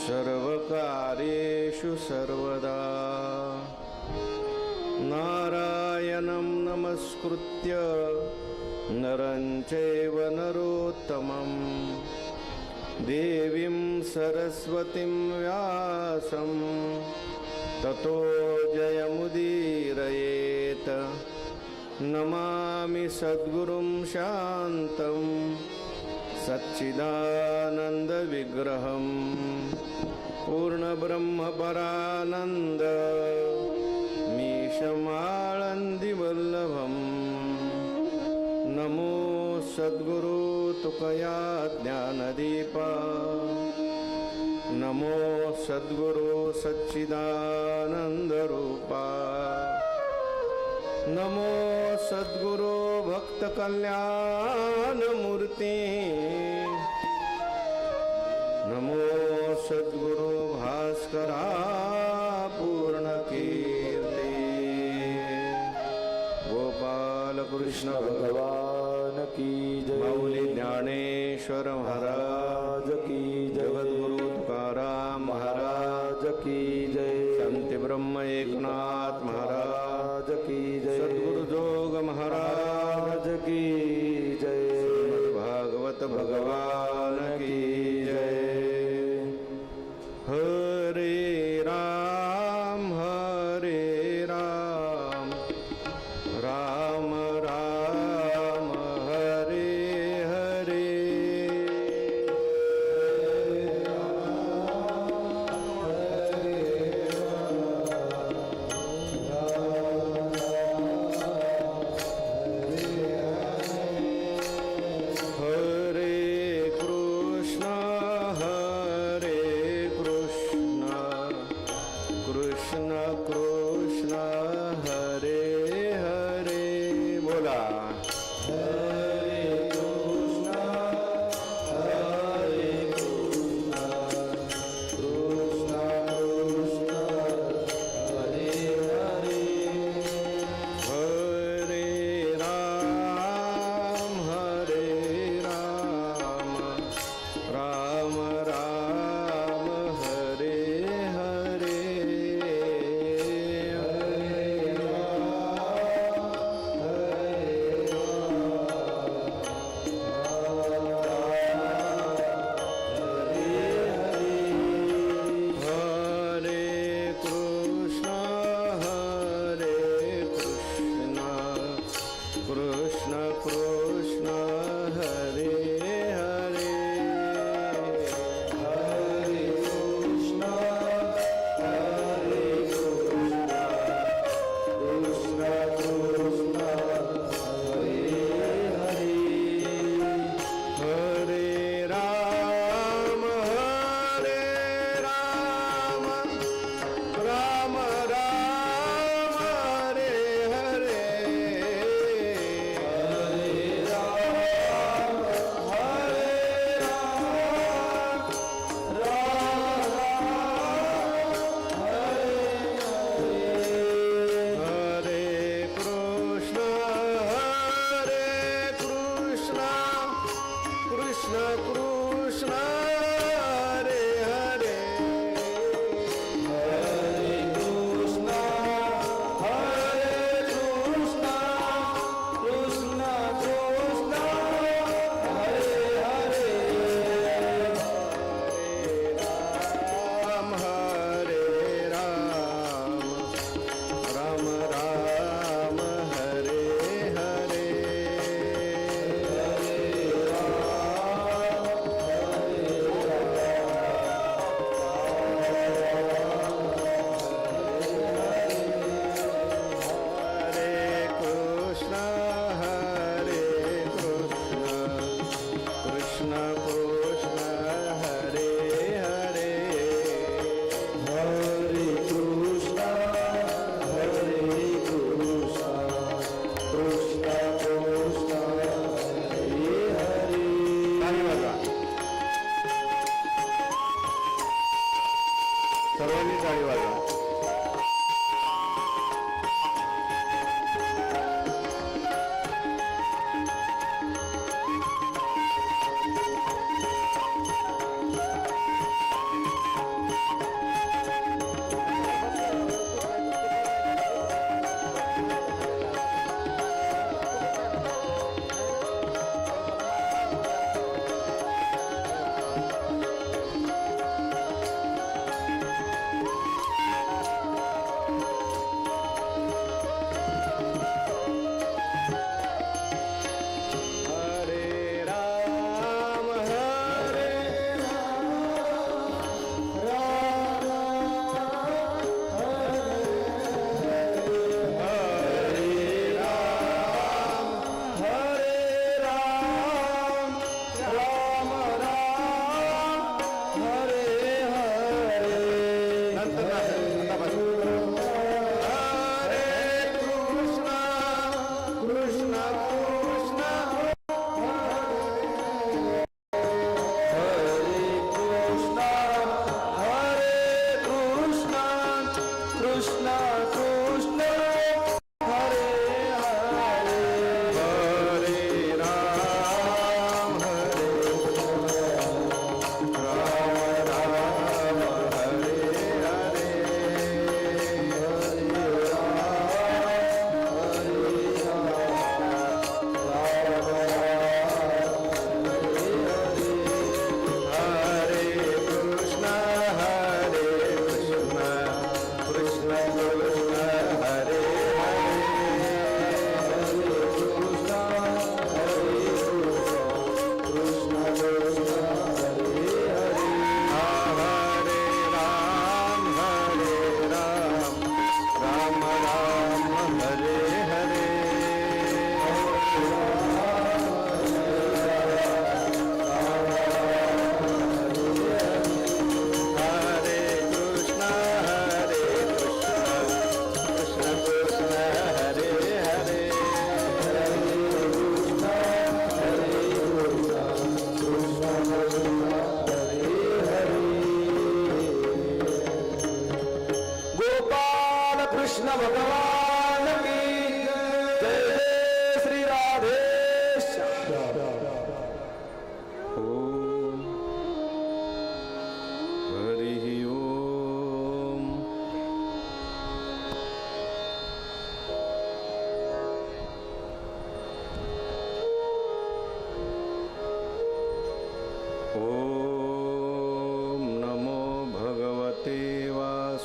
सर्वकारेषु सर्वदा। नारायणं नमस्कृत्य नरं चैव नरोत्तमं देवीं सरस्वतीं व्यासं ततो जयमुदीरयेत। नमामि सद्गुरुं शान्तं। सच्चिदानन्दविग्रहम्। पूर्ण ब्रह्मपरानन्द मीशमाळन्दिवल्लभम्। नमो सद्गुरु तुकया ज्ञानदीपा। नमो सद्गुरु सच्चिदानन्दरूपा नमो सद्गुरु भक्तकल्याणमूर्ति नमो सद्गुरु અક્ષરા પૂર્ણ કીર્તિ ગોપાલ કૃષ્ણ ભગવાન કી જય મૌલી જ્ઞાનેશ્વર મહારાજ કી જય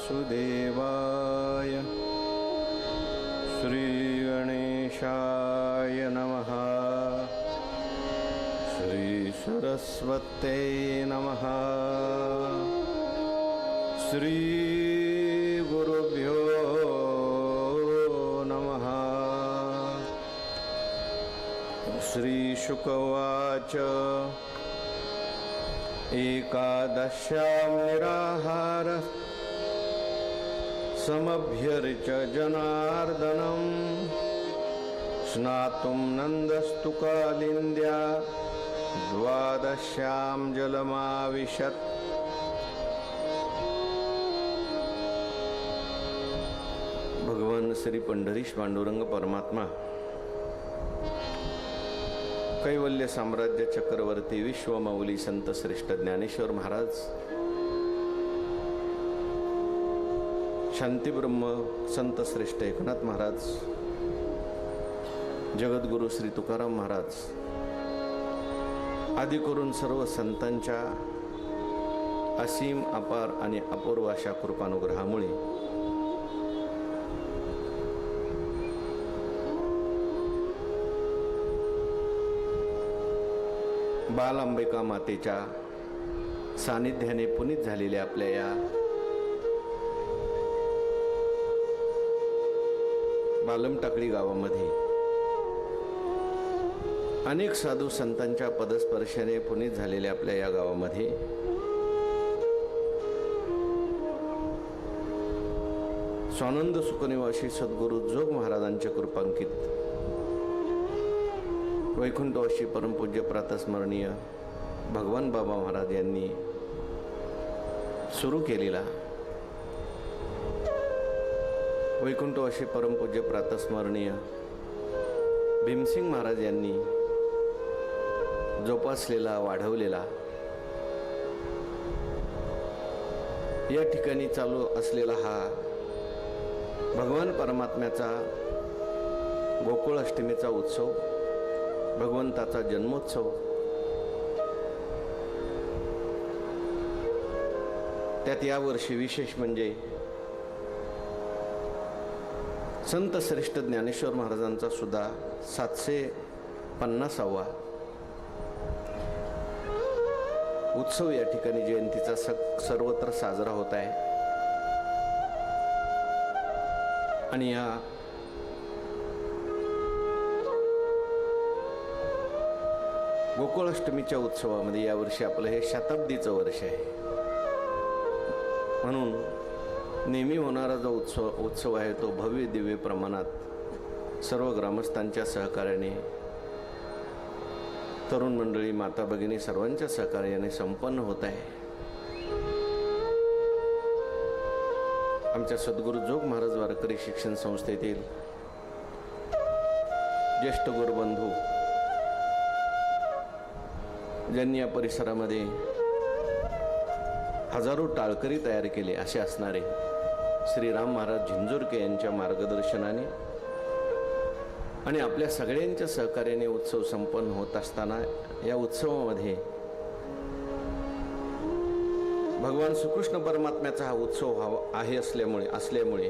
वासुदेवाय श्रीगणेशाय नमः। श्रीसरस्वत्यै नमः। श्रीगुरुभ्यो नमः। श्रीशुकवाच। एकादश्यां निराहारः। समभ्यर्च जनार्दनम् स्नातुं नन्दस्तु कालिन्द्या द्वादश्यां जलमाविशत्। भगवान श्री पंढरीश पांडुरंग परमात्मा कैवल्य साम्राज्य चक्रवर्ती विश्वमौली संत श्रेष्ठ ज्ञानेश्वर महाराज शांतीब्रह्म संत श्रेष्ठ एकनाथ महाराज जगद्गुरु श्री तुकाराम महाराज आदी करून सर्व संतांच्या असीम अपार आणि अपूर्व अशा कृपानुग्रहामुळे बाल अंबिका मातेच्या सानिध्याने पुनीत झालेल्या आपल्या या बालमटाकळी गावामध्ये. अनेक साधू संतांच्या पदस्पर्शाने पुनीत झालेल्या आपल्या या गावामध्ये. स्वानंद सुखनिवासी सद्गुरू जोग महाराजांच्या कृपांकित. वैकुंठवासी परमपूज्य प्रातस्मरणीय भगवान बाबा महाराज यांनी सुरू केलेला वैकुंठवाशी परमपूज्य प्रातस्मरणीय भीमसिंग महाराज यांनी जोपासलेला वाढवलेला या ठिकाणी चालू असलेला हा भगवान परमात्म्याचा गोकुळ अष्टमीचा उत्सव भगवंताचा जन्मोत्सव त्यात यावर्षी विशेष म्हणजे संत श्रेष्ठ ज्ञानेश्वर महाराजांचा सुद्धा सातशे पन्नासावा उत्सव या ठिकाणी जयंतीचा स सर्वत्र साजरा होत आहे. आणि या गोकुळाष्टमीच्या उत्सवामध्ये यावर्षी आपलं हे शताब्दीचं वर्ष आहे. म्हणून नेहमी होणारा जो उत्सव उत्सव आहे तो भव्य दिव्य प्रमाणात सर्व ग्रामस्थांच्या सहकार्याने तरुण मंडळी माता भगिनी सर्वांच्या सहकार्याने संपन्न होत आहे. आमच्या सद्गुरू जोग महाराज वारकरी शिक्षण संस्थेतील ज्येष्ठ गुरुबंधू ज्यांनी या परिसरामध्ये हजारो टाळकरी तयार केले असे असणारे श्रीराम महाराज झिंजुरके यांच्या मार्गदर्शनाने आणि आपल्या सगळ्यांच्या सहकार्याने उत्सव संपन्न होत असताना या उत्सवामध्ये भगवान श्रीकृष्ण परमात्म्याचा हा उत्सव व्हावा आहे असल्यामुळे असल्यामुळे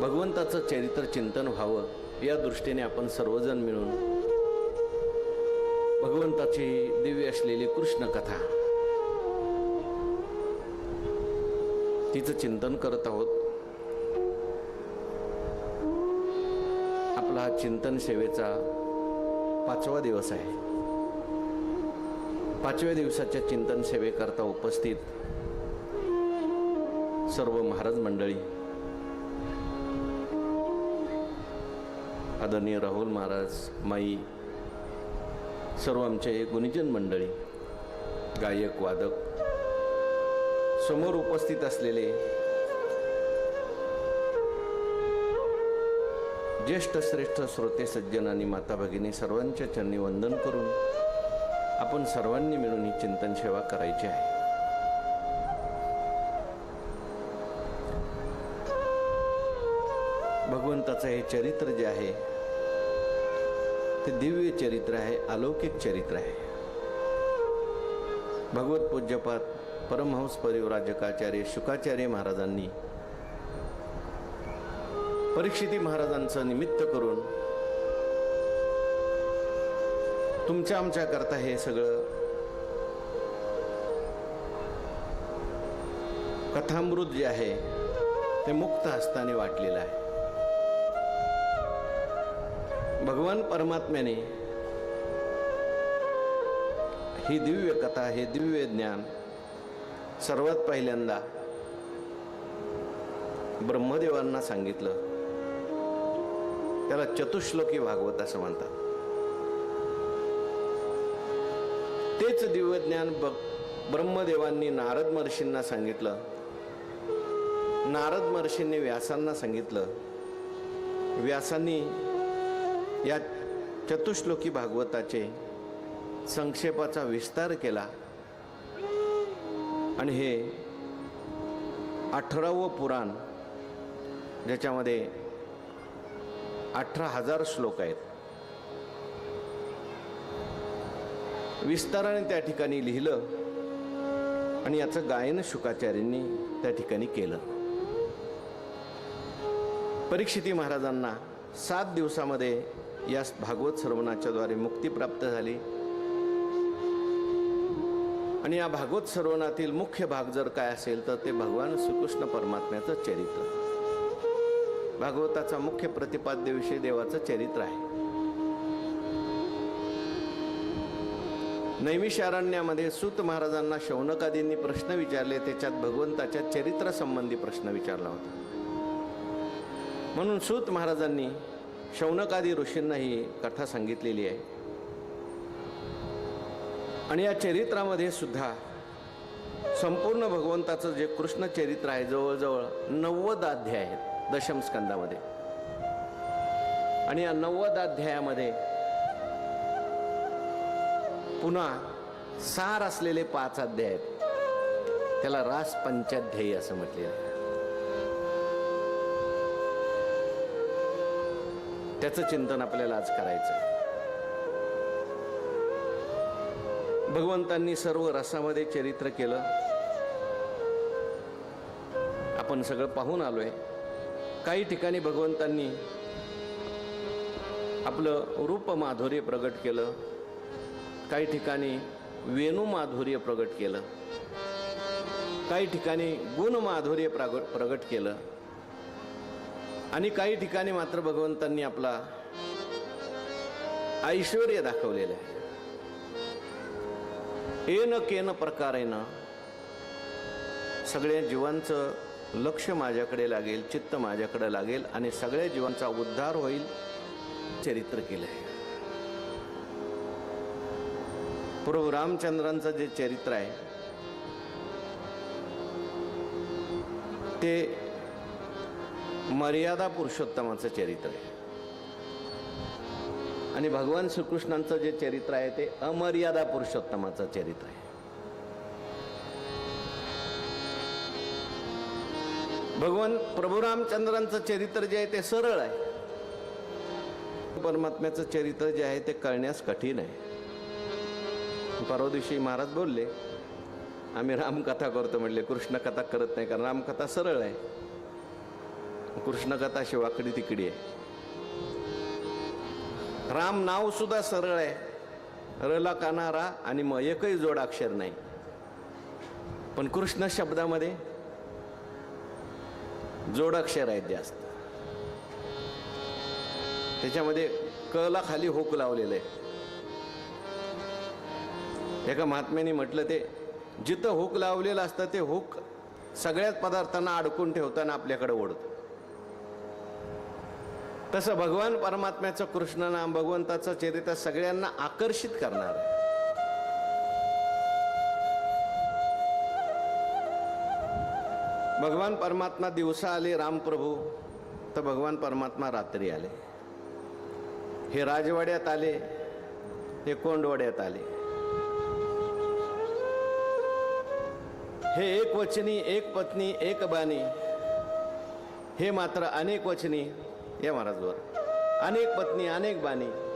भगवंताचं चरित्र चिंतन व्हावं या दृष्टीने आपण सर्वजण मिळून भगवंताची दिव्य असलेली कृष्ण कथा तिचं चिंतन करत आहोत. हा चिंतन सेवेचा पाचवा दिवस आहे. पाचव्या दिवसाच्या चिंतन सेवेकरता उपस्थित सर्व महाराज मंडळी आदरणीय राहुल महाराज माई सर्व आमचे गुणीजन मंडळी गायक वादक समोर उपस्थित असलेले ज्येष्ठ श्रेष्ठ श्रोते सज्जन आणि माता भगिनी सर्वांच्या चरणी वंदन करून आपण सर्वांनी मिळून ही चिंतन सेवा करायची आहे. भगवंताचं हे चरित्र जे आहे ते दिव्य चरित्र आहे अलौकिक चरित्र आहे. भगवत पूज्यपात परमहंस परिवराजकाचार्य शुकाचार्य महाराजांनी परीक्षिती महाराजांचं निमित्त करून तुमच्या आमच्या करता हे सगळं कथामृत जे आहे ते मुक्त हस्ताने वाटलेलं आहे. भगवान परमात्म्याने ही दिव्य कथा हे दिव्य ज्ञान सर्वात पहिल्यांदा ब्रह्मदेवांना सांगितलं. त्याला चतुश्लोकी भागवत असं म्हणतात. तेच दिव्यज्ञान ब ब्रह्मदेवांनी नारद महर्षींना सांगितलं. नारद महर्षींनी व्यासांना सांगितलं. व्यासांनी या चतुश्लोकी भागवताचे संक्षेपाचा विस्तार केला. आणि हे अठरावं पुराण ज्याच्यामध्ये अठरा हजार श्लोक आहेत. विस्ताराने त्या ठिकाणी लिहिलं आणि याचं गायन शुकाचार्यांनी त्या ठिकाणी केलं. परीक्षिती महाराजांना सात दिवसामध्ये या भागवत सर्वनाच्याद्वारे मुक्ती प्राप्त झाली. आणि या भागवत सर्वनातील मुख्य भाग जर काय असेल तर ते भगवान श्रीकृष्ण परमात्म्याचं चरित्र. भागवताचा मुख्य प्रतिपाद्य विषय देवाचं चरित्र आहे. नैमिषारण्यामध्ये सूत महाराजांना शौनकादींनी प्रश्न विचारले त्याच्यात भगवंताच्या चरित्रासंबंधी प्रश्न विचारला होता. म्हणून सूत महाराजांनी शौनकादी ऋषींना ही कथा सांगितलेली आहे. आणि या चरित्रामध्ये सुद्धा संपूर्ण भगवंताचं जे कृष्ण चरित्र आहे जवळजवळ नव्वद अध्याय आहेत. दशम स्कंदामध्ये. आणि या नव्वद अध्यायामध्ये पुन्हा सार असलेले पाच अध्याय आहेत. त्याला रास पंचाध्यायी असं म्हटलेलं आहे. त्याचं चिंतन आपल्याला आज करायचं आहे. भगवंतांनी सर्व रसामध्ये चरित्र केलं. आपण सगळं पाहून आलोय. काही ठिकाणी भगवंतांनी आपलं रूप माधुर्य प्रगट केलं. काही ठिकाणी वेणू माधुर्य प्रगट केलं. काही ठिकाणी गुण माधुर्य प्रगट प्रगट केलं. आणि काही ठिकाणी मात्र भगवंतांनी आपला ऐश्वर दाखवलेलं आहे. एन केन प्रकारेनं सगळ्या जीवांचं लक्ष माझ्याकडे लागेल चित्त माझ्याकडे लागेल आणि सगळ्या जीवांचा उद्धार होईल चरित्र केलं आहे प्रभू रामचंद्रांचं जे चरित्र आहे ते मर्यादा पुरुषोत्तमाचं चरित्र आहे. आणि भगवान श्रीकृष्णांचं जे चरित्र आहे ते अमर्यादा पुरुषोत्तमाचं चरित्र आहे. भगवान प्रभू रामचंद्रांचं चरित्र जे आहे ते सरळ आहे. परमात्म्याचं चरित्र जे आहे ते कळण्यास कठीण आहे. परवा दिवशी महाराज बोलले आम्ही रामकथा करतो म्हणले कृष्णकथा करत नाही कारण रामकथा सरळ आहे. कृष्णकथा शिवाकडी तिकडी आहे. राम नाव सुद्धा सरळ आहे. रला कानारा आणि मग एकही जोड अक्षर नाही. पण कृष्ण शब्दामध्ये जोडाक्षर आहेत जास्त. त्याच्यामध्ये कला खाली होक लावलेलं आहे. एका महात्म्याने म्हटलं ते जिथं हुक लावलेलं असतं ते हुक सगळ्याच पदार्थांना अडकून ठेवताना आपल्याकडे ओढतं. तसं भगवान परमात्म्याचं कृष्ण नाम भगवंताचं चरित्र सगळ्यांना आकर्षित करणार. भगवान परमात्मा दिवसा आले रामप्रभू तर भगवान परमात्मा रात्री आले. हे राजवाड्यात आले हे कोंडवाड्यात आले. हे एक वचनी एक पत्नी एक बाणी. हे मात्र अनेक वचनी या महाराजवर. अनेक पत्नी अनेक बाणी.